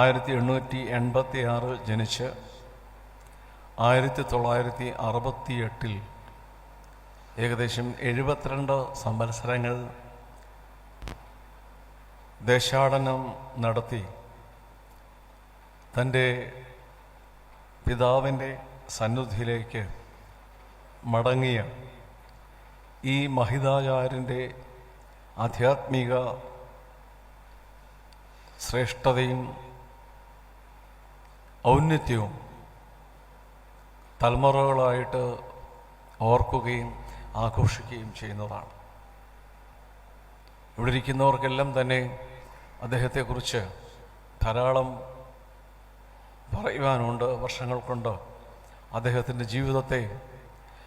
ആയിരത്തി എണ്ണൂറ്റി എൺപത്തി ആറ് ജനിച്ച് ആയിരത്തി തൊള്ളായിരത്തി അറുപത്തി എട്ടിൽ ഏകദേശം എഴുപത്തിരണ്ട് സംവത്സരങ്ങൾ ദേശാടനം നടത്തി. തന്റെ പിതാവിന്റെ സന്നിധിയിലേക്ക് മടങ്ങിയ ഈ മഹിതാചാര്യന്റെ ആധ്യാത്മിക ശ്രേഷ്ഠതയും ഔന്നത്യവും തലമുറകളായിട്ട് ഓർക്കുകയും ആഘോഷിക്കുകയും ചെയ്യുന്നതാണ്. ഇവിടെ ഇരിക്കുന്നവർക്കെല്ലാം തന്നെ അദ്ദേഹത്തെക്കുറിച്ച് ധാരാളം പറയുവാനുണ്ട് വർഷങ്ങൾ കൊണ്ട് അദ്ദേഹത്തിന്റെ ജീവിതത്തെ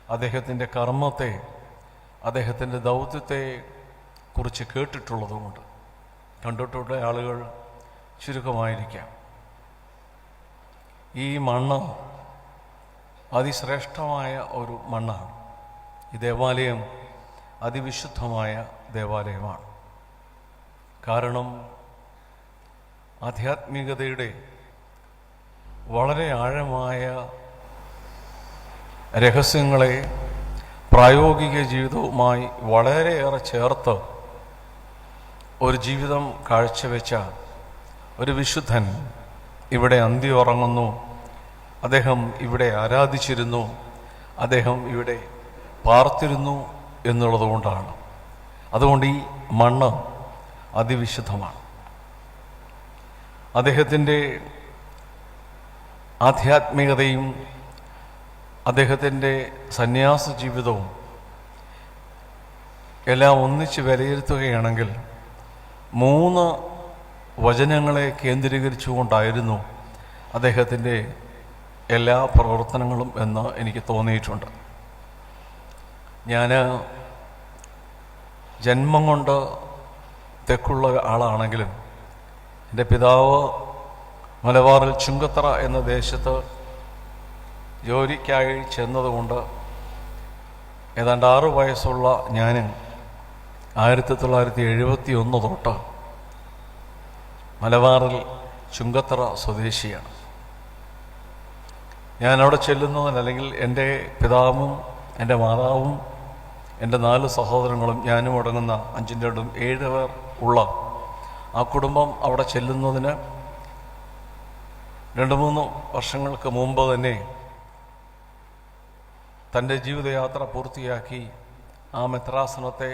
അദ്ദേഹത്തിന്റെ കർമ്മത്തെ അദ്ദേഹത്തിന്റെ ദൗത്യത്തെ കുറിച്ച് കേട്ടിട്ടുള്ളതുകൊണ്ട് കണ്ടിട്ടുള്ള ആളുകൾ ചുരുക്കമായിരിക്കാം. ഈ മണ്ണ് അതിശ്രേഷ്ഠമായ ഒരു മണ്ണാണ്. ഈ ദേവാലയം അതിവിശുദ്ധമായ ദേവാലയമാണ്. കാരണം ആധ്യാത്മികതയുടെ വളരെ ആഴമായ രഹസ്യങ്ങളെ പ്രായോഗിക ജീവിതവുമായി വളരെയേറെ ചേർത്ത് ഒരു ജീവിതം കാഴ്ചവെച്ച ഒരു വിശുദ്ധൻ ഇവിടെ അന്തി ഉറങ്ങുന്നു. അദ്ദേഹം ഇവിടെ ആരാധിച്ചിരുന്നു? അദ്ദേഹം ഇവിടെ പാർത്തിരുന്നു എന്നുള്ളതുകൊണ്ടാണ്. അതുകൊണ്ട് ഈ മണ്ണ് അതിവിശുദ്ധമാണ്. അദ്ദേഹത്തിന്റെ ആധ്യാത്മികതയും അദ്ദേഹത്തിന്റെ സന്യാസ ജീവിതവും എല്ലാം ഒന്നിച്ച് വിലയിരുത്തുകയാണെങ്കിൽ മൂന്ന് വചനങ്ങളെ കേന്ദ്രീകരിച്ചുകൊണ്ടായിരുന്നു അദ്ദേഹത്തിന്റെ എല്ലാ പ്രവർത്തനങ്ങളും എന്ന് എനിക്ക് തോന്നിയിട്ടുണ്ട്. ഞാൻ ജന്മം കൊണ്ട് തെക്കുള്ള ആളാണെങ്കിലും എന്റെ പിതാവ് മലബാറിൽ ചുങ്കത്തറ എന്ന ദേശത്ത് ജോലിക്കായി ചെന്നതുകൊണ്ട് ഏതാണ്ട് ആറ് വയസ്സുള്ള ഞാൻ ആയിരത്തി തൊള്ളായിരത്തി എഴുപത്തി ഒന്ന് തൊട്ട് മലബാറിൽ ചുങ്കത്തറ സ്വദേശിയാണ്. ഞാൻ അവിടെ ചെല്ലുന്നു അല്ലെങ്കിൽ എന്റെ പിതാവും എന്റെ മാതാവും എന്റെ നാല് സഹോദരങ്ങളും ഞാനും അടങ്ങുന്ന അഞ്ചിന്റെ രണ്ടും ഏഴ് പേർ ഉള്ള ആ കുടുംബം അവിടെ ചെല്ലുന്നതിന് രണ്ട് മൂന്ന് വർഷങ്ങൾക്ക് മുമ്പ് തന്നെ തന്റെ ജീവിതയാത്ര പൂർത്തിയാക്കി ആ മെത്രാസനത്തെ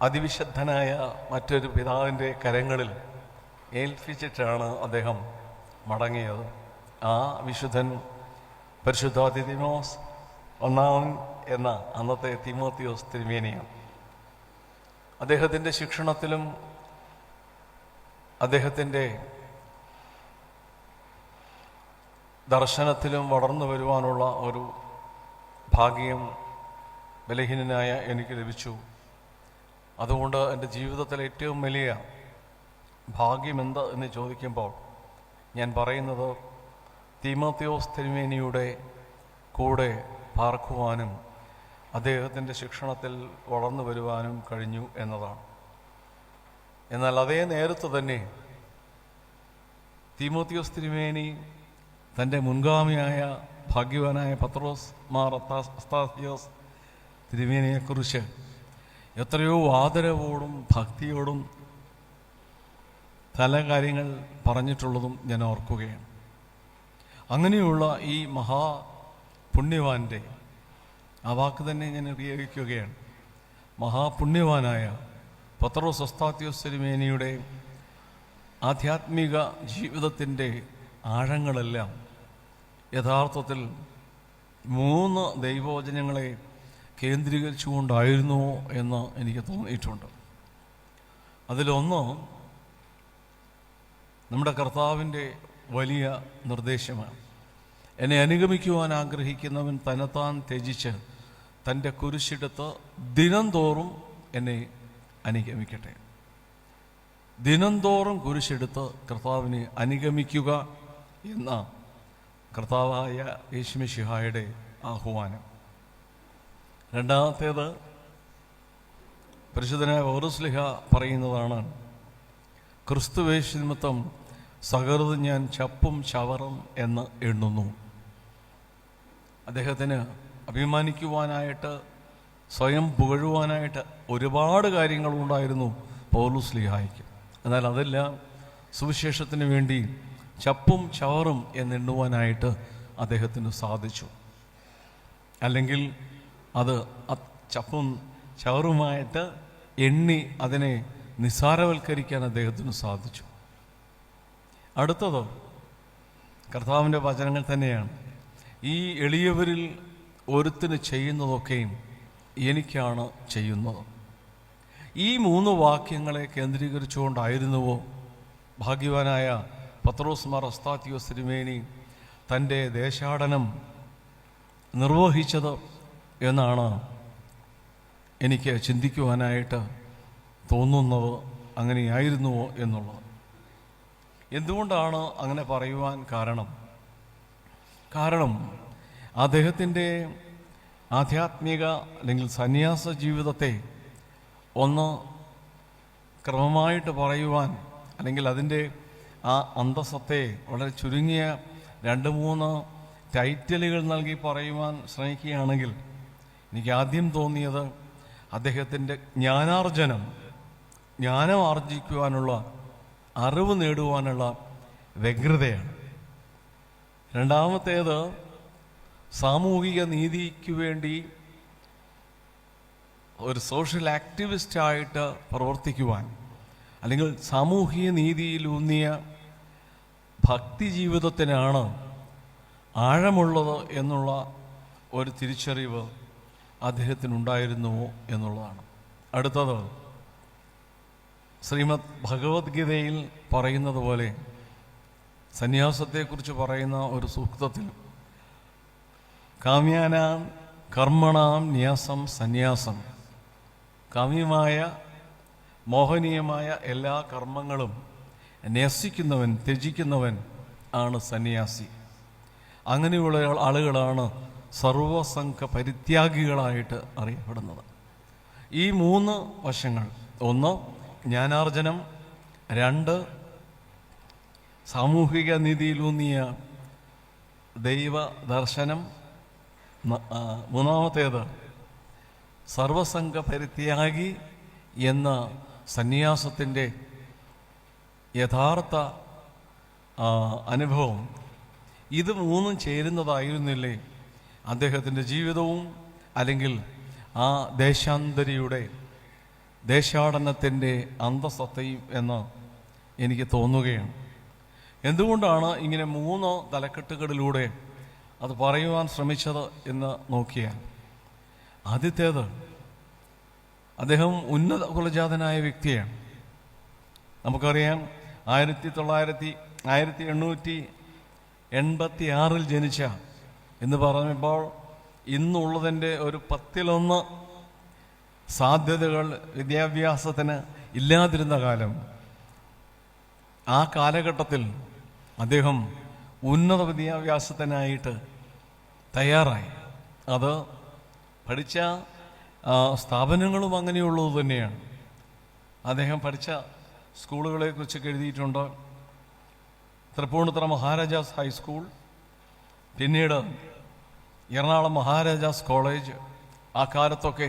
അതിവിശുദ്ധനായ മറ്റൊരു പിതാവിന്റെ കരങ്ങളിൽ ഏൽപ്പിച്ചിട്ടാണ് അദ്ദേഹം മടങ്ങിയത്. ആ വിശുദ്ധൻ പരിശുദ്ധാതി തിമോസ് ഒന്നാമൻ എന്ന അന്നത്തെ തിമോത്തിയോസ് തിരുമേനിയാണ്. അദ്ദേഹത്തിന്റെ ശിക്ഷണത്തിലും അദ്ദേഹത്തിന്റെ ദർശനത്തിലും വളർന്നു വരുവാനുള്ള ഒരു ഭാഗ്യം ബലഹീനനായ എനിക്ക് ലഭിച്ചു. അതുകൊണ്ട് എന്റെ ജീവിതത്തിലെ ഏറ്റവും വലിയ ഭാഗ്യം എന്ന് ചോദിക്കുമ്പോൾ ഞാൻ പറയുന്നത് തിമോത്തിയോസ് തിരുമേനിയുടെ കൂടെ പാർക്കുവാനും അദ്ദേഹത്തിന്റെ ശിക്ഷണത്തിൽ വളർന്നു വരുവാനും കഴിഞ്ഞു എന്നതാണ്. എന്നാൽ അതേ നേരത്ത് തന്നെ തീമോത്തിയോസ് തിരുമേനി തന്റെ മുൻഗാമിയായ ഭാഗ്യവാനായ പത്രോസ് മാർ അസ്താസിയോസ് തിരുമേനിയെക്കുറിച്ച് എത്രയോ ആദരവോടും ഭക്തിയോടും പല കാര്യങ്ങൾ പറഞ്ഞിട്ടുള്ളതും ഞാൻ ഓർക്കുകയാണ്. അങ്ങനെയുള്ള ഈ മഹാ പുണ്യവാന്റെ ആ വാക്ക് തന്നെ ഞാൻ ഉപയോഗിക്കുകയാണ്. മഹാപുണ്യവാനായ പത്രോ ഒസ്താത്യോസ് തിരുമേനിയുടെ ആധ്യാത്മിക ജീവിതത്തിന്റെ ആഴങ്ങളെല്ലാം യഥാർത്ഥത്തിൽ മൂന്ന് ദൈവവചനങ്ങളെ കേന്ദ്രീകരിച്ചുകൊണ്ടായിരുന്നു എന്ന് എനിക്ക് തോന്നിയിട്ടുണ്ട്. അതിലൊന്ന് നമ്മുടെ കർത്താവിന്റെ വലിയ നിർദ്ദേശമാണ്. എന്നെ അനുഗമിക്കുവാൻ ആഗ്രഹിക്കുന്നവൻ തന്നെത്താൻ ത്യജിച്ച് തന്റെ കുരിശെടുത്ത് ദിനംതോറും എന്നെ അനുഗമിക്കട്ടെ. ദിനംതോറും കുരിശെടുത്ത് കർത്താവിനെ അനുഗമിക്കുക എന്ന കർത്താവായ യേശുമിഷിഹായുടെ ആഹ്വാനം. രണ്ടാമത്തേത് പരിശുദ്ധനായ ഓറസ്ലിഹ പറയുന്നതാണ് ക്രിസ്തുവേശു നിമിത്തം സകൃത് ഞാൻ ചപ്പും ചവറും എന്ന് എണ്ണുന്നു. അദ്ദേഹത്തിന് അഭിമാനിക്കുവാനായിട്ട് സ്വയം പുകഴുവാനായിട്ട് ഒരുപാട് കാര്യങ്ങളുണ്ടായിരുന്നു പൗലൂസ് ലിഹായിക്ക്. എന്നാൽ അതെല്ലാം സുവിശേഷത്തിന് വേണ്ടി ചപ്പും ചവറും എന്നെണ്ണുവാനായിട്ട് അദ്ദേഹത്തിന് സാധിച്ചു. അല്ലെങ്കിൽ അത് ചപ്പും ചവറുമായിട്ട് എണ്ണി അതിനെ നിസ്സാരവൽക്കരിക്കാൻ അദ്ദേഹത്തിന് സാധിച്ചു. അടുത്തത്? കർത്താവിന്റെ വചനങ്ങൾ തന്നെയാണ്. ഈ എളിയവരിൽ ഒരുത്തിന് ചെയ്യുന്നതൊക്കെയും എനിക്കാണ് ചെയ്യുന്നത്. ഈ മൂന്ന് വാക്യങ്ങളെ കേന്ദ്രീകരിച്ചുകൊണ്ടായിരുന്നുവോ? ഭാഗ്യവാനായ പത്രോസ് മാർ അസ്താത്യോ സിരിമേനി തന്റെ ദേശാടനം നിർവഹിച്ചത് എന്നാണ് എനിക്ക് ചിന്തിക്കുവാനായിട്ട് തോന്നുന്നത് അങ്ങനെയായിരുന്നുവോ എന്നുള്ളത്. എന്തുകൊണ്ടാണ് അങ്ങനെ പറയുവാൻ കാരണം? കാരണം അദ്ദേഹത്തിന്റെ ആധ്യാത്മിക അല്ലെങ്കിൽ സന്യാസ ജീവിതത്തെ ഒന്ന് ക്രമമായിട്ട് പറയുവാൻ അല്ലെങ്കിൽ അതിന്റെ ആ അന്തസ്സത്തെ വളരെ ചുരുങ്ങിയ രണ്ട് മൂന്ന് ടൈറ്റിലുകൾ നൽകി പറയുവാൻ ശ്രമിക്കുകയാണെങ്കിൽ എനിക്ക് ആദ്യം തോന്നിയത് അദ്ദേഹത്തിന്റെ ജ്ഞാനാർജനം ജ്ഞാനം ആർജിക്കുവാനുള്ള അറിവ് നേടുവാനുള്ള വ്യഗ്രതയാണ്. രണ്ടാമത്തേത് സാമൂഹിക നീതിക്ക് വേണ്ടി ഒരു സോഷ്യൽ ആക്ടിവിസ്റ്റായിട്ട് പ്രവർത്തിക്കുവാൻ അല്ലെങ്കിൽ സാമൂഹിക നീതിയിലൂന്നിയ ഭക്തി ജീവിതത്തിനാണ് ആഴമുള്ളത് എന്നുള്ള ഒരു തിരിച്ചറിവ് അദ്ദേഹത്തിനുണ്ടായിരുന്നുവോ എന്നുള്ളതാണ്. അടുത്തത് ശ്രീമദ് ഭഗവത്ഗീതയിൽ പറയുന്നത് പോലെ സന്യാസത്തെക്കുറിച്ച് പറയുന്ന ഒരു സൂക്തത്തിൽ കാമ്യാനാം കർമ്മണാം ന്യാസം സന്യാസം കാമ്യമായ മോഹനീയമായ എല്ലാ കർമ്മങ്ങളും ന്യസിക്കുന്നവൻ ത്യജിക്കുന്നവൻ ആണ് സന്യാസി. അങ്ങനെയുള്ള ആളുകളാണ് സർവസംഘ പരിത്യാഗികളായിട്ട് അറിയപ്പെടുന്നത്. ഈ മൂന്ന് വശങ്ങൾ ഒന്ന് ജ്ഞാനാർജനം രണ്ട് സാമൂഹിക നീതിയിലൂന്നിയ ദൈവ ദർശനം മൂന്നാമത്തേത് സർവസംഘ പരിത്യാഗി എന്ന സന്യാസത്തിന്റെ യഥാർത്ഥ അനുഭവം. ഇത് മൂന്നും ചേരുന്നതായിരുന്നില്ലേ? അദ്ദേഹത്തിന്റെ ജീവിതവും അല്ലെങ്കിൽ ആ ദേശാന്തരിയുടെ ദേശാടനത്തിന്റെ അന്തസത്തയും എന്ന് എനിക്ക് തോന്നുകയാണ്. എന്തുകൊണ്ടാണ് ഇങ്ങനെ മൂന്ന് തലക്കെട്ടുകളിലൂടെ അത് പറയുവാൻ ശ്രമിച്ചത് എന്ന് നോക്കിയാൽ ആദ്യത്തേത് അദ്ദേഹം ഉന്നത കുലജാതനായ വ്യക്തിയാണ്. നമുക്കറിയാം ആയിരത്തി തൊള്ളായിരത്തി ആയിരത്തി എണ്ണൂറ്റി എൺപത്തി ആറിൽ ജനിച്ച എന്ന് പറഞ്ഞപ്പോൾ ഇന്നുള്ളതിന്റെ ഒരു പത്തിലൊന്ന് സാധ്യതകൾ വിദ്യാഭ്യാസത്തിന് ഇല്ലാതിരുന്ന കാലം ആ കാലഘട്ടത്തിൽ അദ്ദേഹം ഉന്നത വിദ്യാഭ്യാസത്തിനായിട്ട് തയ്യാറായി. അത് പഠിച്ച സ്ഥാപനങ്ങളും അങ്ങനെയുള്ളത് തന്നെയാണ്. അദ്ദേഹം പഠിച്ച സ്കൂളുകളെക്കുറിച്ചൊക്കെ എഴുതിയിട്ടുണ്ട്. തൃപ്പൂണിത്തുറ മഹാരാജാസ് ഹൈസ്കൂൾ പിന്നീട് എറണാകുളം മഹാരാജാസ് കോളേജ് ആ കാലത്തൊക്കെ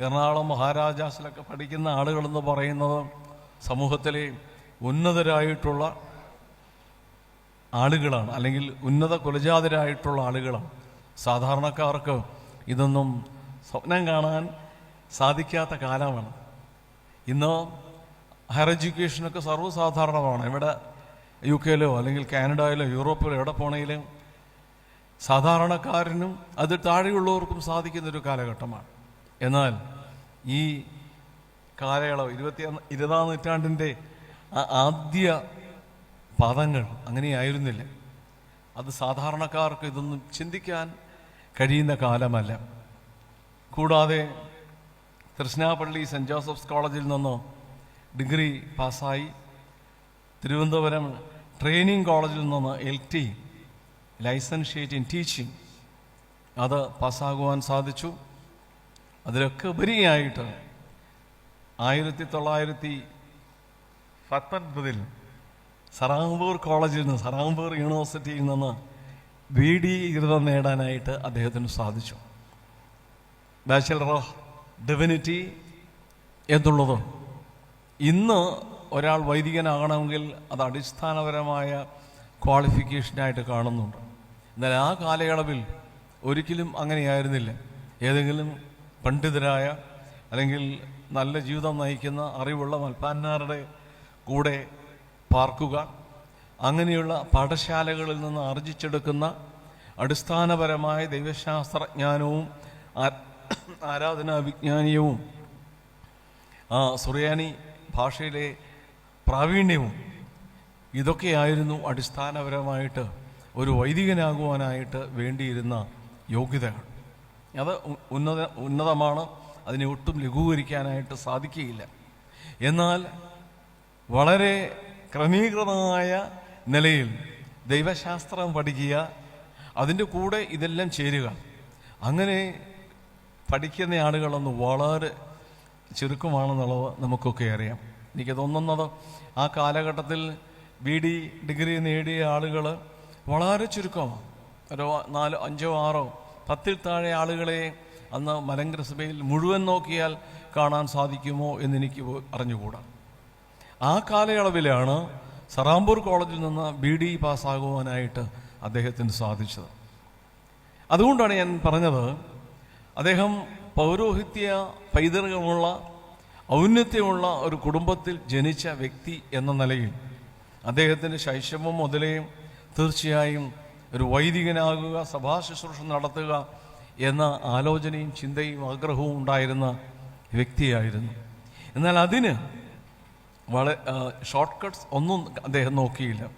എറണാകുളം മഹാരാജാസിലൊക്കെ പഠിക്കുന്ന ആളുകളെന്ന് പറയുന്നത് സമൂഹത്തിലെ ഉന്നതരായിട്ടുള്ള ആളുകളാണ് അല്ലെങ്കിൽ ഉന്നത കുലജാതരായിട്ടുള്ള ആളുകളാണ്. സാധാരണക്കാർക്ക് ഇതൊന്നും സ്വപ്നം കാണാൻ സാധിക്കാത്ത കാലമാണ്. ഇന്ന് ഹയർ എഡ്യൂക്കേഷനൊക്കെ സർവസാധാരണമാണ്. ഇവിടെ യു കെയിലോ അല്ലെങ്കിൽ കാനഡയിലോ യൂറോപ്പിലോ എവിടെ പോണെങ്കിലും സാധാരണക്കാരനും അത് താഴെയുള്ളവർക്കും സാധിക്കുന്നൊരു കാലഘട്ടമാണ്. എന്നാൽ ഈ കാലയളവ് ഇരുപത്തി ഇരുപതാം നൂറ്റാണ്ടിന്റെ ആദ്യ പദങ്ങൾ അങ്ങനെയായിരുന്നില്ല. അത് സാധാരണക്കാർക്ക് ഇതൊന്നും ചിന്തിക്കാൻ കഴിയുന്ന കാലമല്ല. കൂടാതെ തൃശ്നാപ്പള്ളി സെന്റ് ജോസഫ്സ് കോളേജിൽ നിന്നോ ഡിഗ്രി പാസ്സായി തിരുവനന്തപുരം ട്രെയിനിങ് കോളേജിൽ നിന്ന് L T licentiate in teaching അത് പാസ്സാകുവാൻ സാധിച്ചു. അതിലൊക്കെ ഉപരിയായിട്ട് ആയിരത്തി തൊള്ളായിരത്തി പത്തൊൻപതിൽ സറാംപൂർ കോളേജിൽ നിന്ന് സറാംപൂർ യൂണിവേഴ്സിറ്റിയിൽ നിന്ന് ബി ഡി ബിരുദം നേടാനായിട്ട് അദ്ദേഹത്തിന് സാധിച്ചു. ബാച്ചലർ ഓഫ് ഡിവിനിറ്റി എന്നുള്ളത് ഇന്ന് ഒരാൾ വൈദികനാകണമെങ്കിൽ അത് അടിസ്ഥാനപരമായ ക്വാളിഫിക്കേഷനായിട്ട് കാണുന്നുണ്ട്. എന്നാൽ ആ കാലയളവിൽ ഒരിക്കലും അങ്ങനെയായിരുന്നില്ല. ഏതെങ്കിലും പണ്ഡിതരായ അല്ലെങ്കിൽ നല്ല ജീവിതം നയിക്കുന്ന അറിവുള്ള മൽപ്പാന്മാരുടെ കൂടെ പാർക്കുക. അങ്ങനെയുള്ള പാഠശാലകളിൽ നിന്ന് ആർജിച്ചെടുക്കുന്ന അടിസ്ഥാനപരമായ ദൈവശാസ്ത്രജ്ഞാനവും ആരാധനാ വിജ്ഞാനീയവും ആ സുറിയാനി ഭാഷയിലെ പ്രാവീണ്യവും ഇതൊക്കെയായിരുന്നു അടിസ്ഥാനപരമായിട്ട് ഒരു വൈദികനാകുവാനായിട്ട് വേണ്ടിയിരുന്ന യോഗ്യതകൾ. അത് ഉന്നത ഉന്നതമാണ്. അതിനെ ഒട്ടും ലഘൂകരിക്കാനായിട്ട് സാധിക്കുകയില്ല. എന്നാൽ വളരെ ക്രമീകൃതമായ നിലയിൽ ദൈവശാസ്ത്രം പഠിക്കുക അതിന്റെ കൂടെ ഇതെല്ലാം ചേരുക. അങ്ങനെ പഠിക്കുന്ന ആളുകളൊന്ന് വളരെ ചുരുക്കമാണെന്നുള്ളത് നമുക്കൊക്കെ അറിയാം. എനിക്ക് തോന്നുന്നത് ആ കാലഘട്ടത്തിൽ ബി ഡി ഡിഗ്രി നേടിയ ആളുകൾ വളരെ ചുരുക്കമാണ്. ഒരു നാലോ അഞ്ചോ ആറോ പത്തിൽ താഴെ ആളുകളെ അന്ന് മലങ്കര സഭയിൽ മുഴുവൻ നോക്കിയാൽ കാണാൻ സാധിക്കുമോ എന്ന് എനിക്ക് അറിഞ്ഞുകൂടാ. ആ കാലയളവിലാണ് സറാംപൂർ കോളേജിൽ നിന്ന് ബി ഡി പാസ്സാകുവാനായിട്ട് അദ്ദേഹത്തിന് സാധിച്ചത്. അതുകൊണ്ടാണ് ഞാൻ പറഞ്ഞത് അദ്ദേഹം പൗരോഹിത്യ പൈതൃകമുള്ള ഔന്നത്യമുള്ള ഒരു കുടുംബത്തിൽ ജനിച്ച വ്യക്തി എന്ന നിലയിൽ അദ്ദേഹത്തിന്റെ ശൈശവം മുതലേ തീർച്ചയായും ഒരു വൈദികനാകുക സഭാ ശുശ്രൂഷ നടത്തുക എന്ന ആലോചനയും ചിന്തയും ആഗ്രഹവും ഉണ്ടായിരുന്ന വ്യക്തിയായിരുന്നു. എന്നാൽ അതിന് വളരെ ഷോർട്ട് കട്ട്സ് ഒന്നും അദ്ദേഹം നോക്കിയില്ല.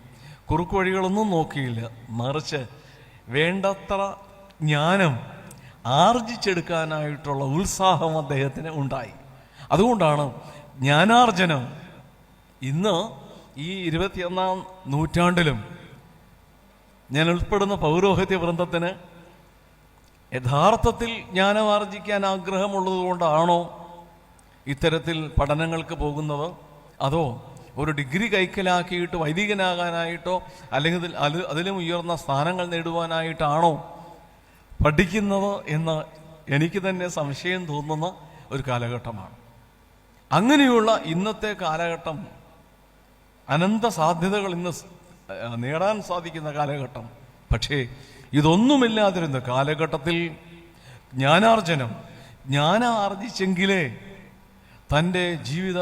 കുറുക്കു വഴികളൊന്നും നോക്കിയില്ല. മറിച്ച് വേണ്ടത്ര ജ്ഞാനം ആർജിച്ചെടുക്കാനായിട്ടുള്ള ഉത്സാഹം അദ്ദേഹത്തിന് ഉണ്ടായി. അതുകൊണ്ടാണ് ജ്ഞാനാർജനം ഇന്ന് ഈ ഇരുപത്തിയൊന്നാം നൂറ്റാണ്ടിലും ഞാൻ ഉൾപ്പെടുന്ന പൗരോഹിത്യ വൃന്ദത്തിന് യഥാർത്ഥത്തിൽ ജ്ഞാനം ആർജിക്കാൻ ആഗ്രഹമുള്ളതുകൊണ്ടാണോ ഇത്തരത്തിൽ പഠനങ്ങൾക്ക് പോകുന്നത്? അതോ ഒരു ഡിഗ്രി കൈക്കലാക്കിയിട്ട് വൈദികനാകാനായിട്ടോ അല്ലെങ്കിൽ അതിലും ഉയർന്ന സ്ഥാനങ്ങൾ നേടുവാനായിട്ടാണോ പഠിക്കുന്നത് എന്ന് എനിക്ക് തന്നെ സംശയം തോന്നുന്ന ഒരു കാലഘട്ടമാണ്. അങ്ങനെയുള്ള ഇന്നത്തെ കാലഘട്ടം അനന്ത സാധ്യതകൾ ഇന്ന് നേടാൻ സാധിക്കുന്ന കാലഘട്ടം. പക്ഷേ ഇതൊന്നുമില്ലാതിരുന്ന കാലഘട്ടത്തിൽ ജ്ഞാനാർജനം ജ്ഞാന ആർജിച്ചെങ്കിലേ തന്റെ ജീവിത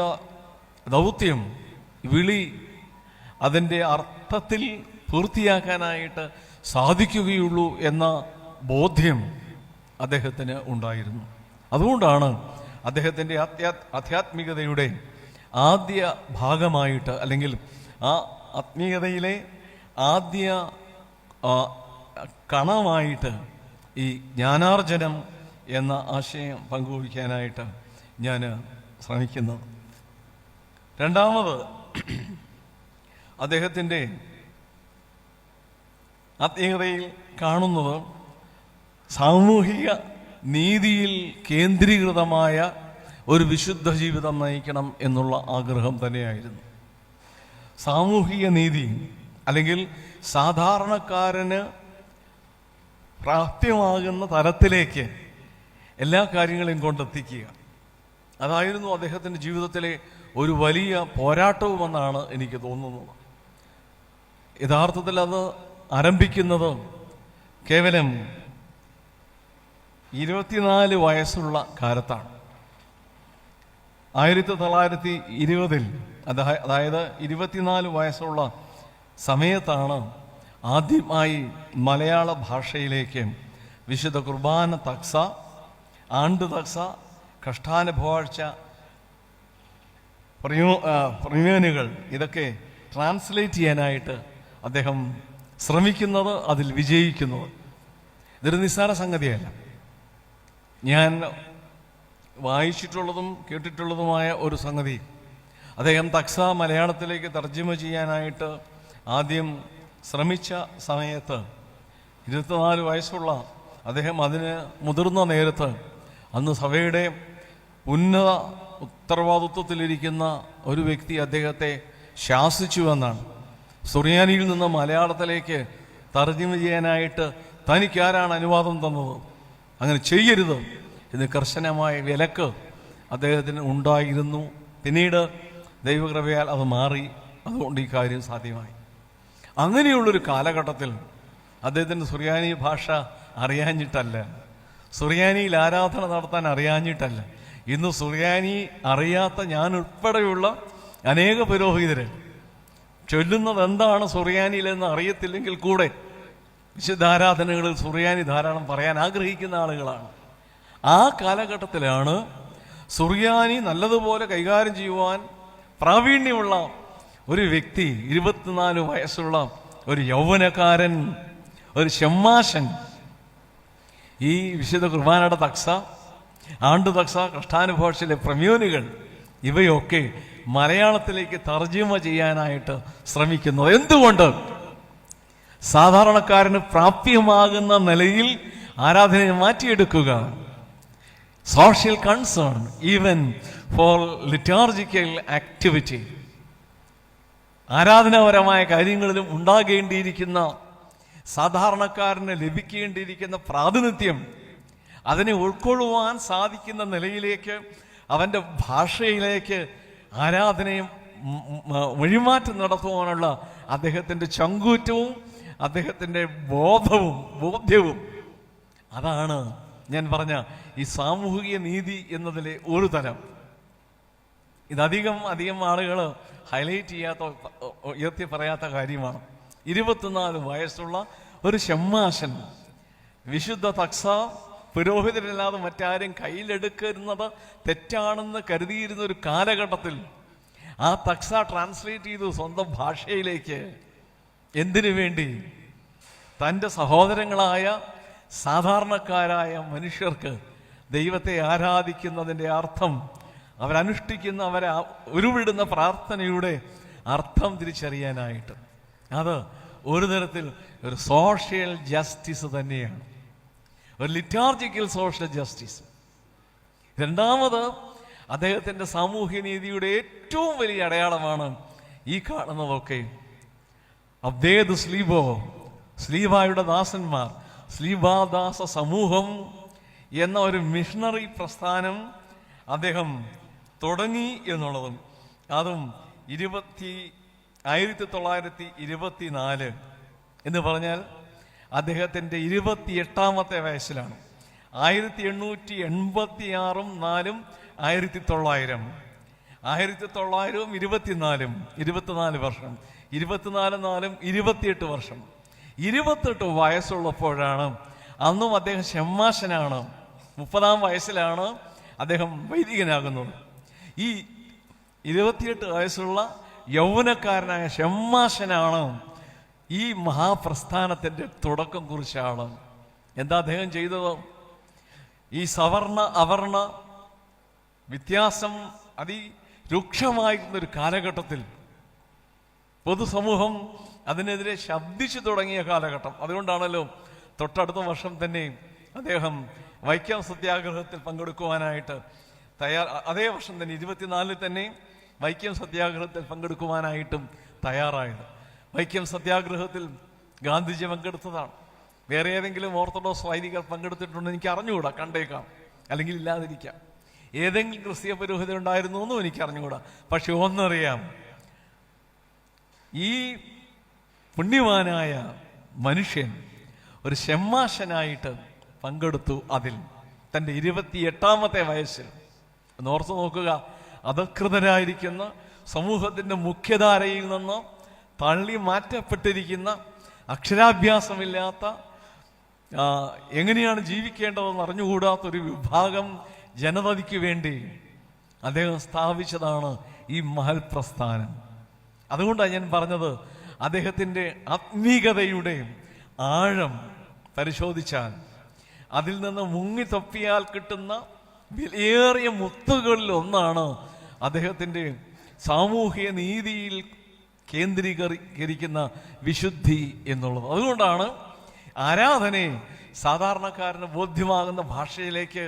ദൗത്യം വിളി അതിന്റെ അർത്ഥത്തിൽ പൂർത്തിയാക്കാനായിട്ട് സാധിക്കുകയുള്ളൂ എന്ന ബോധ്യം അദ്ദേഹത്തിന് ഉണ്ടായിരുന്നു. അതുകൊണ്ടാണ് അദ്ദേഹത്തിന്റെ അധ്യാത്മികതയുടെ ആദ്യ ഭാഗമായിട്ട് അല്ലെങ്കിൽ ആ ആത്മീയതയിലെ ആദ്യ കണമായിട്ട് ഈ ജ്ഞാനാർജനം എന്ന ആശയം പങ്കുവയ്ക്കാനായിട്ട് ഞാൻ ശ്രമിക്കുന്നു. രണ്ടാമത് അദ്ദേഹത്തിന്റെ ആത്മീയതയിൽ കാണുന്നത് സാമൂഹിക നീതിയിൽ കേന്ദ്രീകൃതമായ ഒരു വിശുദ്ധ ജീവിതം നയിക്കണം എന്നുള്ള ആഗ്രഹം തന്നെയായിരുന്നു. സാമൂഹിക നീതി അല്ലെങ്കിൽ സാധാരണക്കാരന് പ്രാപ്യമാകുന്ന തരത്തിലേക്ക് എല്ലാ കാര്യങ്ങളെയും കൊണ്ടെത്തിക്കുക. അതായിരുന്നു അദ്ദേഹത്തിന്റെ ജീവിതത്തിലെ ഒരു വലിയ പോരാട്ടവുമെന്നാണ് എനിക്ക് തോന്നുന്നത്. യഥാർത്ഥത്തിൽ അത് ആരംഭിക്കുന്നത് കേവലം ഇരുപത്തിനാല് വയസ്സുള്ള കാലത്താണ്. ആയിരത്തി തൊള്ളായിരത്തി ഇരുപതിൽ അതായ- അതായത് ഇരുപത്തിനാല് വയസ്സുള്ള സമയത്താണ് ആദ്യമായി മലയാള ഭാഷയിലേക്ക് വിശുദ്ധ കുർബാന തക്സ ആണ്ട് തക്സ കഷ്ടാനുഭവാഴ്ച പ്രയോ പ്രയോനുകൾ ഇതൊക്കെ ട്രാൻസ്ലേറ്റ് ചെയ്യാനായിട്ട് അദ്ദേഹം ശ്രമിക്കുന്നത് അതിൽ വിജയിക്കുന്നത്. ഇതൊരു നിസ്സാര സംഗതിയല്ല. ഞാൻ വായിച്ചിട്ടുള്ളതും കേട്ടിട്ടുള്ളതുമായ ഒരു സംഗതി. അദ്ദേഹം തക്സ മലയാളത്തിലേക്ക് തർജമ ചെയ്യാനായിട്ട് ആദ്യം ശ്രമിച്ച സമയത്ത് ഇരുപത്തിനാല് വയസ്സുള്ള അദ്ദേഹം അതിന് മുതിർന്ന നേരത്ത് അന്ന് സഭയുടെ ഉന്നത ഉത്തരവാദിത്വത്തിലിരിക്കുന്ന ഒരു വ്യക്തി അദ്ദേഹത്തെ ശാസിച്ചുവെന്നാണ് സുറിയാനിയിൽ നിന്ന് മലയാളത്തിലേക്ക് തർജമ ചെയ്യാനായിട്ട് തനിക്കാരാണ് അനുവാദം തന്നത്. അങ്ങനെ ചെയ്യരുത്. എന്ന് കർശനമായ വിലക്ക് അദ്ദേഹത്തിന് ഉണ്ടായിരുന്നു. പിന്നീട് ദൈവകൃപയാൽ അത് മാറി. അതുകൊണ്ട് ഈ കാര്യം സാധ്യമായി. അങ്ങനെയുള്ളൊരു കാലഘട്ടത്തിൽ അദ്ദേഹത്തിന്റെ സുറിയാനി ഭാഷ അറിയാഞ്ഞിട്ടല്ല. സുറിയാനിയിൽ ആരാധന നടത്താൻ അറിയാഞ്ഞിട്ടല്ല. ഇന്ന് സുറിയാനി അറിയാത്ത ഞാൻ ഉൾപ്പെടെയുള്ള അനേക പുരോഹിതര് ചൊല്ലുന്നത് എന്താണ് സുറിയാനിയിലെന്ന് അറിയത്തില്ലെങ്കിൽ കൂടെ വിശുദ്ധാരാധനകളിൽ സുറിയാനി ധാരാളം പറയാൻ ആഗ്രഹിക്കുന്ന ആളുകളാണ്. ആ കാലഘട്ടത്തിലാണ് സുറിയാനി നല്ലതുപോലെ കൈകാര്യം ചെയ്യുവാൻ പ്രാവീണ്യമുള്ള ഒരു വ്യക്തി ഇരുപത്തിനാല് വയസ്സുള്ള ഒരു യൗവനക്കാരൻ ഒരു ഷമ്മാശൻ. ഈ വിശുദ്ധ കുർബാനയുടെ തക്സ ആണ്ടു തക്സ കഷ്ടാനുഭോഷയിലെ പ്രമ്യൂനുകൾ ഇവയൊക്കെ മലയാളത്തിലേക്ക് തർജമ ചെയ്യാനായിട്ട് ശ്രമിക്കുന്നത് എന്തുകൊണ്ട്? സാധാരണക്കാരന് പ്രാപ്യമാകുന്ന നിലയിൽ ആരാധനയെ മാറ്റിയെടുക്കുക. Social concern even for liturgical activity ആരാധനാപരമായ കാര്യങ്ങളിലും ഉണ്ടാകേണ്ടിയിരിക്കുന്ന സാധാരണക്കാരന് ലഭിക്കേണ്ടിയിരിക്കുന്ന പ്രാതിനിധ്യം അതിനെ ഉൾക്കൊള്ളുവാൻ സാധിക്കുന്ന നിലയിലേക്ക് അവന്റെ ഭാഷയിലേക്ക് ആരാധനയും വഴിമാറ്റം നടത്തുവാനുള്ള അദ്ദേഹത്തിന്റെ ചങ്കൂറ്റവും അദ്ദേഹത്തിന്റെ ബോധവും ബോധ്യവും. അതാണ് ഞാൻ പറഞ്ഞ ഈ സാമൂഹിക നീതി എന്നതിലെ ഒരു തരം ഇതധികം അധികം ആളുകൾ ഹൈലൈറ്റ് ചെയ്യാത്ത ഉയർത്തി പറയാത്ത കാര്യമാണ്. ഇരുപത്തിനാല് വയസ്സുള്ള ഒരു ഷമ്മാശൻ വിശുദ്ധ തക്സ പുരോഹിതരല്ലാതെ മറ്റാരും കയ്യിലെടുക്കുന്നത് തെറ്റാണെന്ന് കരുതിയിരുന്ന ഒരു കാലഘട്ടത്തിൽ ആ തക്സ ട്രാൻസ്ലേറ്റ് ചെയ്തു സ്വന്തം ഭാഷയിലേക്ക്. എന്തിനു വേണ്ടി? തന്റെ സഹോദരങ്ങളായ സാധാരണക്കാരായ മനുഷ്യർക്ക് ദൈവത്തെ ആരാധിക്കുന്നതിന്റെ അർത്ഥം അവരനുഷ്ഠിക്കുന്ന അവരെ ഉരുവിടുന്ന പ്രാർത്ഥനയുടെ അർത്ഥം തിരിച്ചറിയാനായിട്ട്. അത് ഒരു തരത്തിൽ ഒരു സോഷ്യൽ ജസ്റ്റിസ് തന്നെയാണ്. ഒരു ലിറ്റാർജിക്കൽ സോഷ്യൽ ജസ്റ്റിസ്. രണ്ടാമത് അദ്ദേഹത്തിന്റെ സാമൂഹ്യ നീതിയുടെ ഏറ്റവും വലിയ അടയാളമാണ് ഈ കാണുന്നതൊക്കെ. അബ്ദേദ് സ്ലീബോ സ്ലീബായുടെ ദാസന്മാർ സ്ലീബാദാസ സമൂഹം എന്ന ഒരു മിഷണറി പ്രസ്ഥാനം അദ്ദേഹം തുടങ്ങി എന്നുള്ളതും അതും ഇരുപത്തി ആയിരത്തി തൊള്ളായിരത്തി ഇരുപത്തി നാല് എന്ന് പറഞ്ഞാൽ അദ്ദേഹത്തിന്റെ ഇരുപത്തി എട്ടാമത്തെ വയസ്സിലാണ്. ആയിരത്തി എണ്ണൂറ്റി എൺപത്തി ആറും നാലും ആയിരത്തി തൊള്ളായിരം. ആയിരത്തി തൊള്ളായിരവും ഇരുപത്തിനാലും ഇരുപത്തിനാല് വർഷം. ഇരുപത്തിനാല് നാലും ഇരുപത്തിയെട്ട് വർഷം. ഇരുപത്തെട്ട് വയസ്സുള്ളപ്പോഴാണ് അന്നും അദ്ദേഹം ഷമ്മാശനാണ് മുപ്പതാം വയസ്സിലാണ് അദ്ദേഹം വൈദികനാകുന്നത്. ഈ ഇരുപത്തിയെട്ട് വയസ്സുള്ള യൗവനക്കാരനായ ഷമ്മാശനാണ് ഈ മഹാപ്രസ്ഥാനത്തിന്റെ തുടക്കം കുറിച്ചാണ് എന്താ അദ്ദേഹം ചെയ്തത്? ഈ സവർണ അവർണ വ്യത്യാസം അതിരൂക്ഷമായിരുന്ന ഒരു കാലഘട്ടത്തിൽ പൊതുസമൂഹം അതിനെതിരെ ശബ്ദിച്ചു തുടങ്ങിയ കാലഘട്ടം. അതുകൊണ്ടാണല്ലോ തൊട്ടടുത്ത വർഷം തന്നെ അദ്ദേഹം വൈക്കം സത്യാഗ്രഹത്തിൽ പങ്കെടുക്കുവാനായിട്ട് തയ്യാർ അതേ വർഷം തന്നെ ഇരുപത്തിനാലിൽ തന്നെ വൈക്കം സത്യാഗ്രഹത്തിൽ പങ്കെടുക്കുവാനായിട്ടും തയ്യാറായത്. വൈക്കം സത്യാഗ്രഹത്തിൽ ഗാന്ധിജി പങ്കെടുത്തതാണ്. വേറെ ഏതെങ്കിലും ഓർത്തഡോക്സ് വൈദികർ പങ്കെടുത്തിട്ടുണ്ടോ എനിക്ക് അറിഞ്ഞുകൂടാ കണ്ടേക്കാം. അല്ലെങ്കിൽ ഇല്ലാതിരിക്കാം. ഏതെങ്കിലും ക്രിസ്തീയ പുരോഹിതരുണ്ടായിരുന്നു എന്നും എനിക്ക് അറിഞ്ഞുകൂടാ പക്ഷെ ഒന്നറിയാം ഈ പുണ്യവാനായ മനുഷ്യൻ ഒരു ഷെമ്മാശനായിട്ട് പങ്കെടുത്തു അതിൽ. തന്റെ ഇരുപത്തിയെട്ടാമത്തെ വയസ്സിൽ. ഓർത്തു നോക്കുക. അധകൃതരായിരിക്കുന്ന സമൂഹത്തിന്റെ മുഖ്യധാരയിൽ നിന്ന് തള്ളി മാറ്റപ്പെട്ടിരിക്കുന്ന അക്ഷരാഭ്യാസമില്ലാത്ത എങ്ങനെയാണ് ജീവിക്കേണ്ടതെന്ന് അറിഞ്ഞുകൂടാത്തൊരു വിഭാഗം ജനതയ്ക്ക് വേണ്ടി അദ്ദേഹം സ്ഥാപിച്ചതാണ് ഈ മഹൽ പ്രസ്ഥാനം അതുകൊണ്ടാണ് ഞാൻ പറഞ്ഞത് അദ്ദേഹത്തിന്റെ ആത്മീകതയുടെ ആഴം പരിശോധിച്ചാൽ അതിൽ നിന്ന് മുങ്ങി കിട്ടുന്ന വിലയേറിയ മുത്തുകളിൽ ഒന്നാണ് അദ്ദേഹത്തിന്റെ സാമൂഹിക നീതിയിൽ കേന്ദ്രീകരിക്കുന്ന വിശുദ്ധി എന്നുള്ളത്. അതുകൊണ്ടാണ് ആരാധനയെ സാധാരണക്കാരന് ബോധ്യമാകുന്ന ഭാഷയിലേക്ക്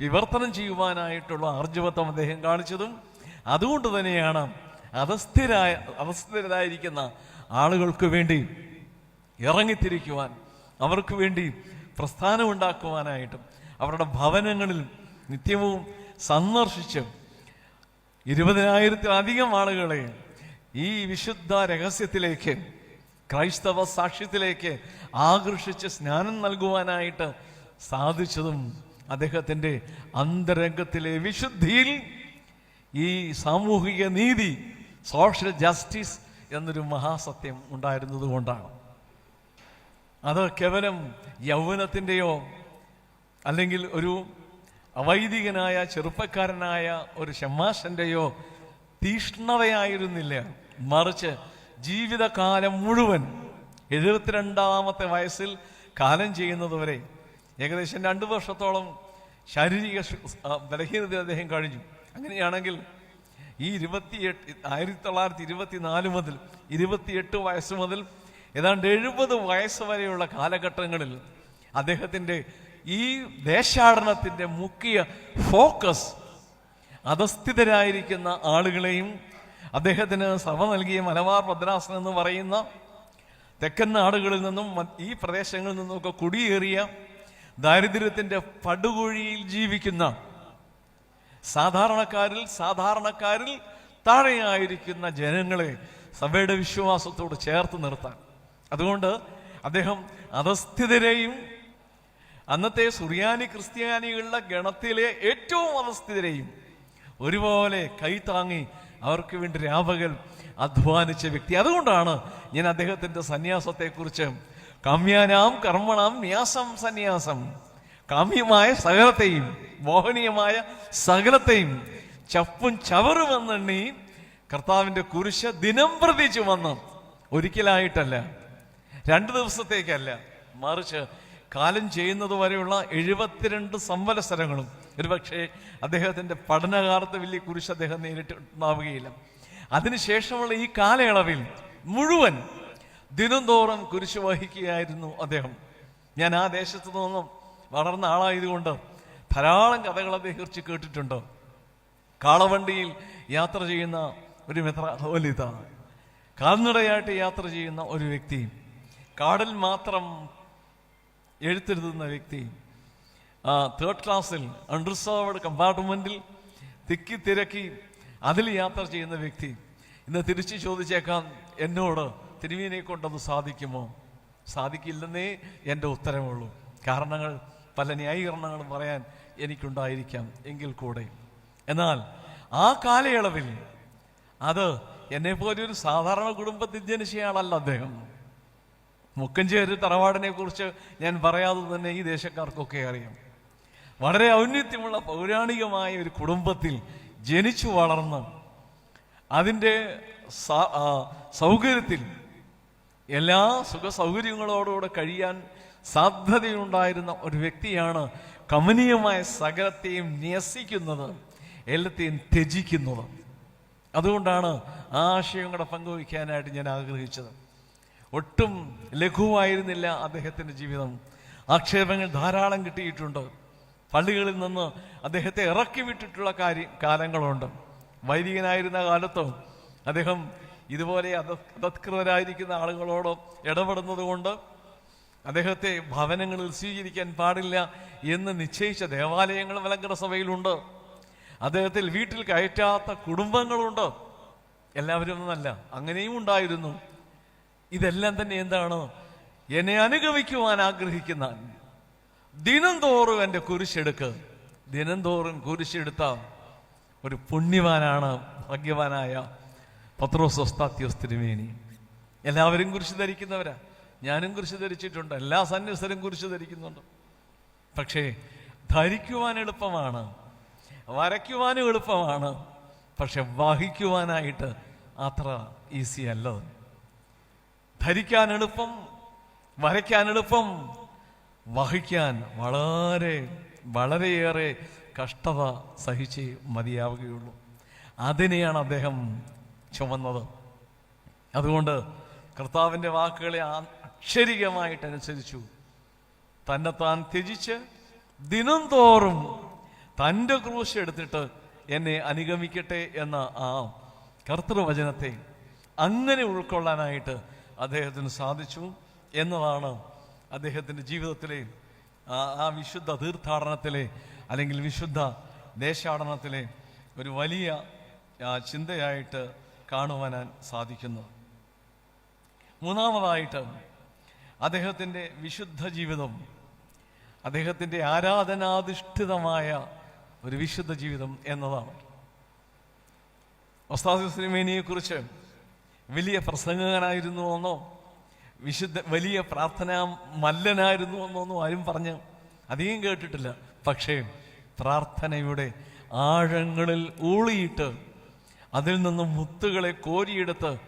വിവർത്തനം ചെയ്യുവാനായിട്ടുള്ള ആർജവത്വം അദ്ദേഹം കാണിച്ചതും അതുകൊണ്ട് തന്നെയാണ് അധസ്ഥിരായ അവസ്ഥരായിരിക്കുന്ന ആളുകൾക്ക് വേണ്ടി ഇറങ്ങിത്തിരിക്കുവാൻ അവർക്ക് വേണ്ടി പ്രസ്ഥാനമുണ്ടാക്കുവാനായിട്ടും അവരുടെ ഭവനങ്ങളിൽ നിത്യവും സന്ദർശിച്ച് ഇരുപതിനായിരത്തിലധികം ആളുകളെ ഈ വിശുദ്ധ രഹസ്യത്തിലേക്ക് ക്രൈസ്തവ സാക്ഷ്യത്തിലേക്ക് ആകർഷിച്ച് സ്നാനം നൽകുവാനായിട്ട് സാധിച്ചതും അദ്ദേഹത്തിന്റെ അന്തരംഗത്തിലെ വിശുദ്ധിയിൽ ഈ സാമൂഹിക നീതി സോഷ്യൽ ജസ്റ്റിസ് എന്നൊരു മഹാസത്യം ഉണ്ടായിരുന്നത് കൊണ്ടാണ്. അത് കേവലം യൗവനത്തിന്റെയോ അല്ലെങ്കിൽ ഒരു അവൈദികനായ ചെറുപ്പക്കാരനായ ഒരു ഷമ്മാശന്റെയോ തീഷ്ണതയായിരുന്നില്ല. മറിച്ച് ജീവിതകാലം മുഴുവൻ എഴുപത്തിരണ്ടാമത്തെ വയസ്സിൽ കാലം ചെയ്യുന്നതുവരെ ഏകദേശം രണ്ട് വർഷത്തോളം ശാരീരിക ബലഹീനത അദ്ദേഹം കഴിഞ്ഞു. അങ്ങനെയാണെങ്കിൽ ഈ ഇരുപത്തിയെട്ട് ആയിരത്തി തൊള്ളായിരത്തി ഇരുപത്തിനാല് മുതൽ ഇരുപത്തിയെട്ട് വയസ്സ് മുതൽ ഏതാണ്ട് എഴുപത് വയസ്സ് വരെയുള്ള കാലഘട്ടങ്ങളിൽ അദ്ദേഹത്തിന്റെ ഈ ദേശാടനത്തിന്റെ മുഖ്യ ഫോക്കസ് അധസ്ഥിതരായിരിക്കുന്ന ആളുകളെയും അദ്ദേഹത്തിന് സഭ നൽകിയ മലബാർ ഭദ്രാസനം എന്ന് പറയുന്ന തെക്കൻ നാടുകളിൽ നിന്നും ഈ പ്രദേശങ്ങളിൽ നിന്നുമൊക്കെ കുടിയേറിയ ദാരിദ്ര്യത്തിന്റെ പടുകുഴിയിൽ ജീവിക്കുന്ന സാധാരണക്കാരിൽ സാധാരണക്കാരിൽ താഴെയായിരിക്കുന്ന ജനങ്ങളെ സഭയുടെ വിശ്വാസത്തോട് ചേർത്ത് നിർത്താൻ. അതുകൊണ്ട് അദ്ദേഹം അധസ്ഥിതരെയും അന്നത്തെ സുറിയാനി ക്രിസ്ത്യാനികളുടെ ഗണത്തിലെ ഏറ്റവും അധസ്ഥിതരെയും ഒരുപോലെ കൈത്താങ്ങി അവർക്ക് വേണ്ടി രാപകൽ അധ്വാനിച്ച വ്യക്തി. അതുകൊണ്ടാണ് ഞാൻ അദ്ദേഹത്തിന്റെ സന്യാസത്തെക്കുറിച്ച് കാമ്യാനാം കർമ്മണാം ന്യാസം സന്യാസം കാമ്യമായ സകലത്തെയും മോഹനീയമായ സകലത്തെയും ചപ്പും ചവറുമെന്നെണ്ണി കർത്താവിന്റെ കുരിശ ദിനം പ്രതി ചുമന്ന് ഒരിക്കലായിട്ടല്ല രണ്ട് ദിവസത്തേക്കല്ല മറിച്ച് കാലം ചെയ്യുന്നത് വരെയുള്ള എഴുപത്തിരണ്ട് സംവത്സരങ്ങളും ഒരുപക്ഷെ അദ്ദേഹത്തിന്റെ പഠനകാലത്ത് വലിയ കുരിശ് അദ്ദേഹം നേരിട്ടുണ്ടാവുകയില്ല. അതിനുശേഷമുള്ള ഈ കാലയളവിൽ മുഴുവൻ ദിനംതോറും കുരിശ് വഹിക്കുകയായിരുന്നു അദ്ദേഹം. ഞാൻ ആ ദേശത്തു നിന്നും വളർന്ന ആളായതുകൊണ്ട് ധാരാളം കഥകൾ അദ്ദേഹം കേട്ടിട്ടുണ്ട്? കാളവണ്ടിയിൽ യാത്ര ചെയ്യുന്ന ഒരു മെത്രാലിത കാൽനടയായിട്ട് യാത്ര ചെയ്യുന്ന ഒരു വ്യക്തി. കാടിൽ മാത്രം എഴുത്തെഴുതുന്ന വ്യക്തി. തേർഡ് ക്ലാസ്സിൽ അൺറിസർവ്ഡ് കമ്പാർട്ട്മെന്റിൽ തിക്കി തിരക്കി അതിൽ യാത്ര ചെയ്യുന്ന വ്യക്തി. ഇന്ന് തിരിച്ചു ചോദിച്ചേക്കാം എന്നോട് തിരുമീനെ കൊണ്ടത് സാധിക്കുമോ? സാധിക്കില്ലെന്നേ എന്റെ ഉത്തരമുള്ളൂ. കാരണങ്ങൾ പല ന്യായീകരണങ്ങളും പറയാൻ എനിക്കുണ്ടായിരിക്കാം എങ്കിൽ കൂടെ. എന്നാൽ ആ കാലയളവിൽ അത് എന്നെ പോലെ ഒരു സാധാരണ കുടുംബത്തിൽ ജനിച്ചയാളല്ല അദ്ദേഹം. മുക്കഞ്ചേരി തറവാടിനെ കുറിച്ച് ഞാൻ പറയാതെ തന്നെ ഈ ദേശക്കാർക്കൊക്കെ അറിയാം. വളരെ ഔന്നത്യമുള്ള പൗരാണികമായ ഒരു കുടുംബത്തിൽ ജനിച്ചു വളർന്ന് അതിന്റെ സൗകര്യത്തിൽ എല്ലാ സുഖ സൗകര്യങ്ങളോടുകൂടെ കഴിയാൻ സാധ്യതയുണ്ടായിരുന്ന ഒരു വ്യക്തിയാണ് കമനീയമായ സകലത്തെയും ന്യസിക്കുന്നത് എല്ലാത്തെയും ത്യജിക്കുന്നത്. അതുകൊണ്ടാണ് ആ ആശയം കൂടെ പങ്കുവയ്ക്കാനായിട്ട് ഞാൻ ആഗ്രഹിച്ചത്. ഒട്ടും ലഘുവായിരുന്നില്ല അദ്ദേഹത്തിന്റെ ജീവിതം. ആക്ഷേപങ്ങൾ ധാരാളം കിട്ടിയിട്ടുണ്ട്. പള്ളികളിൽ നിന്ന് അദ്ദേഹത്തെ ഇറക്കി വിട്ടിട്ടുള്ള കാര്യം കാലങ്ങളുണ്ട്. വൈദികനായിരുന്ന കാലത്തും അദ്ദേഹം ഇതുപോലെ അധ അധത്കൃതരായിരിക്കുന്ന ആളുകളോട് ഇടപെടുന്നത് കൊണ്ട് അദ്ദേഹത്തെ ഭവനങ്ങളിൽ സ്വീകരിക്കാൻ പാടില്ല എന്ന് നിശ്ചയിച്ച ദേവാലയങ്ങൾ മലങ്കര സഭയിലുണ്ട്. അദ്ദേഹത്തിൽ വീട്ടിൽ കയറ്റാത്ത കുടുംബങ്ങളുണ്ട്. എല്ലാവരും ഒന്നല്ല അങ്ങനെയും ഉണ്ടായിരുന്നു. ഇതെല്ലാം തന്നെ എന്താണ്? എന്നെ അനുഗമിക്കുവാൻ ആഗ്രഹിക്കുന്ന ദിനം തോറും എന്റെ കുരിശെടുക്ക്. ദിനം തോറും കുരിശെടുത്ത ഒരു പുണ്യവാനാണ് ഭാഗ്യവാനായ പത്രോസ് ഒസ്താത്യോസ് തിരുമേനി. എല്ലാവരും കുരിശ് ധരിക്കുന്നവരാ. ഞാനും കുരിശ് ധരിച്ചിട്ടുണ്ട് എല്ലാ സന്യസ്തരും കുരിശ് ധരിക്കുന്നുണ്ട്. പക്ഷേ ധരിക്കുവാൻ എളുപ്പമാണ് വരയ്ക്കുവാനും എളുപ്പമാണ് പക്ഷെ വഹിക്കുവാനായിട്ട് അത്ര ഈസി അല്ല ധരിക്കാൻ എളുപ്പം വരയ്ക്കാൻ എളുപ്പം വഹിക്കാൻ വളരെ വളരെയേറെ കഷ്ടത സഹിച്ച് മതിയാവുകയുള്ളൂ. അതിനെയാണ് അദ്ദേഹം ചുമന്നത്. അതുകൊണ്ട് കർത്താവിന്റെ വാക്കുകളെ അനുസരിച്ചു തന്നെത്താൻ ത്യജിച്ച് ദിനം തോറും തന്റെ ക്രൂശ് എടുത്തിട്ട് എന്നെ അനുഗമിക്കട്ടെ എന്ന ആ കർത്തൃവചനത്തെ അങ്ങനെ ഉൾക്കൊള്ളാനായിട്ട് അദ്ദേഹത്തിന് സാധിച്ചു എന്നതാണ് അദ്ദേഹത്തിന്റെ ജീവിതത്തിലെ ആ- വിശുദ്ധ തീർത്ഥാടനത്തിലെ അല്ലെങ്കിൽ വിശുദ്ധ ദേശാടനത്തിലെ ഒരു വലിയ ചിന്തയായിട്ട് കാണുവാൻ സാധിക്കുന്നു. മൂന്നാമതായിട്ട് അദ്ദേഹത്തിന്റെ വിശുദ്ധ ജീവിതം അദ്ദേഹത്തിന്റെ ആരാധനാധിഷ്ഠിതമായ ഒരു വിശുദ്ധ ജീവിതം എന്നതാണ്. ഒസ്താദ് ശ്രീമേനിയെക്കുറിച്ച് വലിയ പ്രസംഗകനായിരുന്നു എന്നോ വിശുദ്ധ വലിയ പ്രാർത്ഥനാ മല്ലനായിരുന്നു എന്നൊന്നും ആരും പറഞ്ഞ് അധികം കേട്ടിട്ടില്ല. പക്ഷേ പ്രാർത്ഥനയുടെ ആഴങ്ങളിൽ ഊളിയിട്ട് അതിൽ നിന്നും മുത്തുകളെ കോരിയെടുത്ത്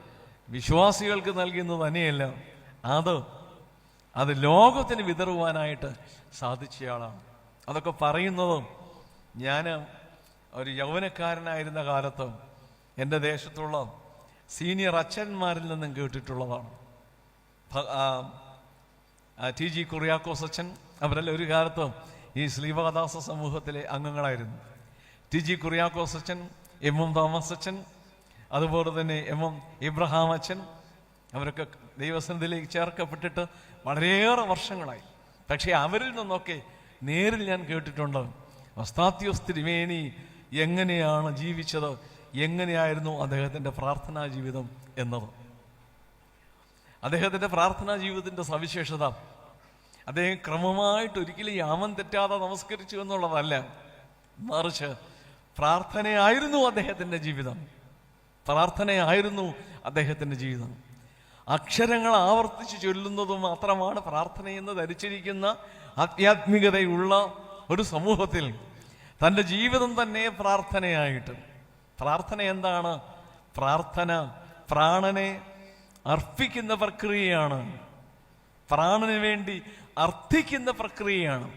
വിശ്വാസികൾക്ക് നൽകുന്നത് തന്നെയല്ല. അത് അത് ലോകത്തിന് വിതറുവാനായിട്ട് സാധിച്ചയാളാണ്. അതൊക്കെ പറയുന്നതും ഞാൻ ഒരു യൗവനക്കാരനായിരുന്ന കാലത്ത് എന്റെ ദേശത്തുള്ള സീനിയർ അച്ഛന്മാരിൽ നിന്നും കേട്ടിട്ടുള്ളതാണ്. ടി ജി കുറിയാക്കോസ് അച്ഛൻ അവരെല്ലാം ഒരു കാലത്ത് ഈ ശ്രീവാദാസ സമൂഹത്തിലെ അംഗങ്ങളായിരുന്നു. ടി ജി കുറിയാക്കോസ് അച്ഛൻ എം എം തോമസ് അച്ഛൻ അതുപോലെ തന്നെ എം എം ഇബ്രഹാം അച്ഛൻ അവരൊക്കെ ദൈവസന്നിധിയിലേക്ക് ചേർക്കപ്പെട്ടിട്ട് വളരെയേറെ വർഷങ്ങളായി. പക്ഷേ അവരിൽ നിന്നൊക്കെ നേരിൽ ഞാൻ കേട്ടിട്ടുണ്ട് വസ്താത്യോസ് തിരുമേനി എങ്ങനെയാണ് ജീവിച്ചത്? എങ്ങനെയായിരുന്നു അദ്ദേഹത്തിന്റെ പ്രാർത്ഥനാ ജീവിതം എന്നത്? അദ്ദേഹത്തിന്റെ പ്രാർത്ഥനാ ജീവിതത്തിന്റെ സവിശേഷത അദ്ദേഹം ക്രമമായിട്ട് ഒരിക്കലും യാമം തെറ്റാതെ നമസ്കരിച്ചു എന്നുള്ളതല്ല. മറിച്ച് പ്രാർത്ഥനയായിരുന്നു അദ്ദേഹത്തിന്റെ ജീവിതം. പ്രാർത്ഥനയായിരുന്നു അദ്ദേഹത്തിന്റെ ജീവിതം. അക്ഷരങ്ങൾ ആവർത്തിച്ച് ചൊല്ലുന്നത് മാത്രമാണ് പ്രാർത്ഥനയെന്ന് ധരിച്ചിരിക്കുന്ന ആധ്യാത്മികതയുള്ള ഒരു സമൂഹത്തിൽ തന്റെ ജീവിതം തന്നെ പ്രാർത്ഥനയായിട്ട്. പ്രാർത്ഥന എന്താണ്? പ്രാർത്ഥന പ്രാണനെ അർപ്പിക്കുന്ന പ്രക്രിയയാണ്. പ്രാണന് വേണ്ടി അർത്ഥിക്കുന്ന പ്രക്രിയയാണ്.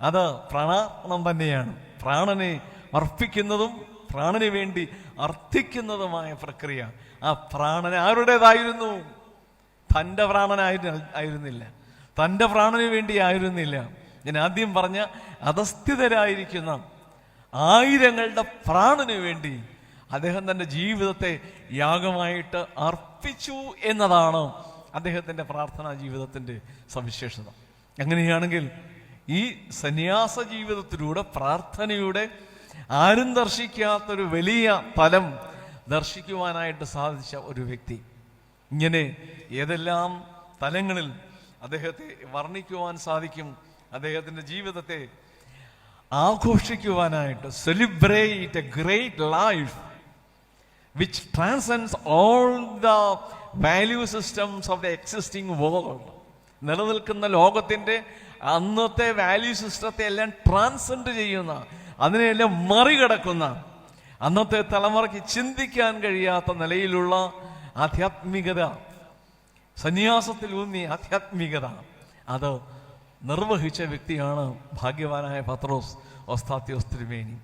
അത് പ്രാണാർപ്പണം തന്നെയാണ്. പ്രാണനെ അർപ്പിക്കുന്നതും പ്രാണന് വേണ്ടി അർത്ഥിക്കുന്നതുമായ പ്രക്രിയ. ആ പ്രാണൻ ആരുടേതായിരുന്നു? തന്റെ പ്രാണനായി ആയിരുന്നില്ല. തന്റെ പ്രാണന് വേണ്ടി ആയിരുന്നില്ല. ഞാൻ ആദ്യം പറഞ്ഞ അധസ്ഥിതരായിരിക്കുന്ന ആയിരങ്ങളുടെ പ്രാണന് വേണ്ടി അദ്ദേഹം തന്റെ ജീവിതത്തെ യാഗമായിട്ട് അർപ്പിച്ചു എന്നതാണ് അദ്ദേഹത്തിന്റെ പ്രാർത്ഥനാ ജീവിതത്തിന്റെ സവിശേഷത. അങ്ങനെയാണെങ്കിൽ ഈ സന്യാസ ജീവിതത്തിലൂടെ പ്രാർത്ഥനയുടെ ആരും ദർശിക്കാത്തൊരു വലിയ തലം ദർശിക്കുവാനായിട്ട് സാധിച്ച ഒരു വ്യക്തി. ഇങ്ങനെ ഏതെല്ലാം തലങ്ങളിൽ അദ്ദേഹത്തെ വർണിക്കുവാൻ സാധിക്കും അദ്ദേഹത്തിന്റെ ജീവിതത്തെ ആഘോഷിക്കുവാനായിട്ട് celebrate a great life which transcends all the value systems of the existing world നിലനിൽക്കുന്ന ലോകത്തിന്റെ അന്നത്തെ വാല്യൂ സിസ്റ്റത്തെ എല്ലാം ട്രാൻസെൻഡ് ചെയ്യുന്ന അതിനെയെല്ലാം മറികടക്കുന്ന അന്നത്തെ തലമുറയ്ക്ക് ചിന്തിക്കാൻ കഴിയാത്ത നിലയിലുള്ള ആധ്യാത്മികത സന്യാസത്തിൽ ഊന്നിയ ആധ്യാത്മികത അത് നിർവഹിച്ച വ്യക്തിയാണ് ഭാഗ്യവാനായ പത്രോസ് ഒസ്താത്യോസ് തിരുമേനി.